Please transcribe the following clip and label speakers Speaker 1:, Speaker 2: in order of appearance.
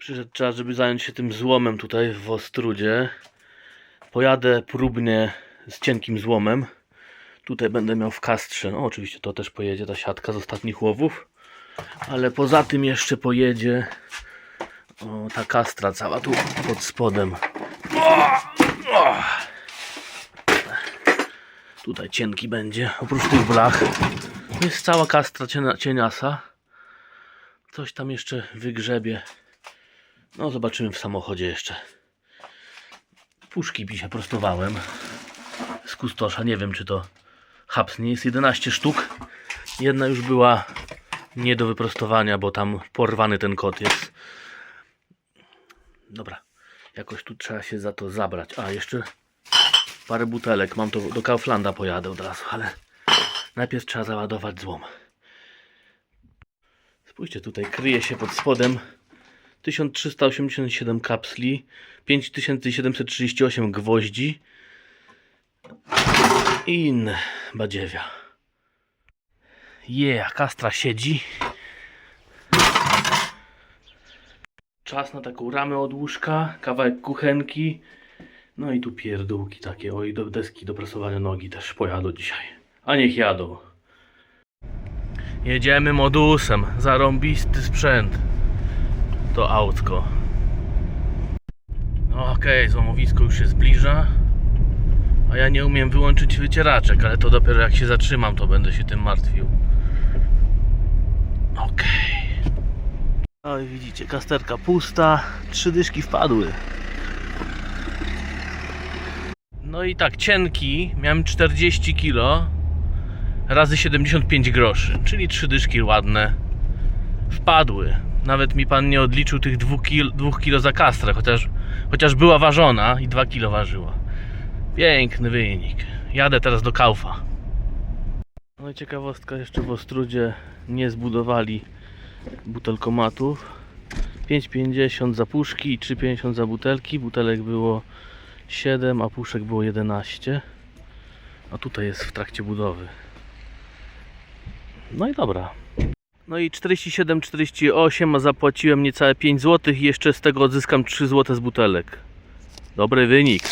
Speaker 1: Przyszedł czas, żeby zająć się tym złomem tutaj w Ostrudzie. Pojadę próbnie z cienkim złomem. Tutaj będę miał w kastrze. No oczywiście to też pojedzie ta siatka z ostatnich łowów. Ale poza tym jeszcze pojedzie o, ta kastra cała tu pod spodem. O! O! Tutaj cienki będzie, oprócz tych blach. Jest cała kastra cienia, cieniasa. Coś tam jeszcze wygrzebie. No zobaczymy w samochodzie jeszcze. Puszki się prostowałem z kustosza. Nie wiem czy to hapsnie. Jest 11 sztuk. Jedna już była nie do wyprostowania, bo tam porwany ten kot jest. Dobra. Jakoś tu trzeba się za to zabrać. A jeszcze parę butelek. Mam to do Kauflanda pojadę od razu, ale najpierw trzeba załadować złom. Spójrzcie, tutaj kryje się pod spodem 1387 kapsli, 5738 gwoździ i inne badziewia. Yeah, kastra siedzi. Czas na taką ramę od łóżka, kawałek kuchenki. No i tu pierdółki takie, oj, do deski do prasowania nogi też pojadą dzisiaj. A niech jadą. Jedziemy modusem, zarąbisty sprzęt. To autko. No Okej, złomowisko już się zbliża. A ja nie umiem wyłączyć wycieraczek, ale to dopiero jak się zatrzymam, to będę się tym martwił. Okej. No i widzicie, kasterka pusta, trzy dyszki wpadły. No i tak, cienki, miałem 40 kg razy 75 groszy, czyli trzy dyszki ładne wpadły. Nawet mi pan nie odliczył tych 2 kilo, dwóch kilo za kastrę, chociaż, chociaż była ważona i 2 kilo ważyła. Piękny wynik. Jadę teraz do Kaufa. No i ciekawostka, jeszcze w Ostrudzie nie zbudowali butelkomatów. 5,50 za puszki i 3,50 za butelki. Butelek było 7, a puszek było 11. A tutaj jest w trakcie budowy. No i dobra. No i 47,48, a zapłaciłem niecałe 5 zł i jeszcze z tego odzyskam 3 zł z butelek. Dobry wynik.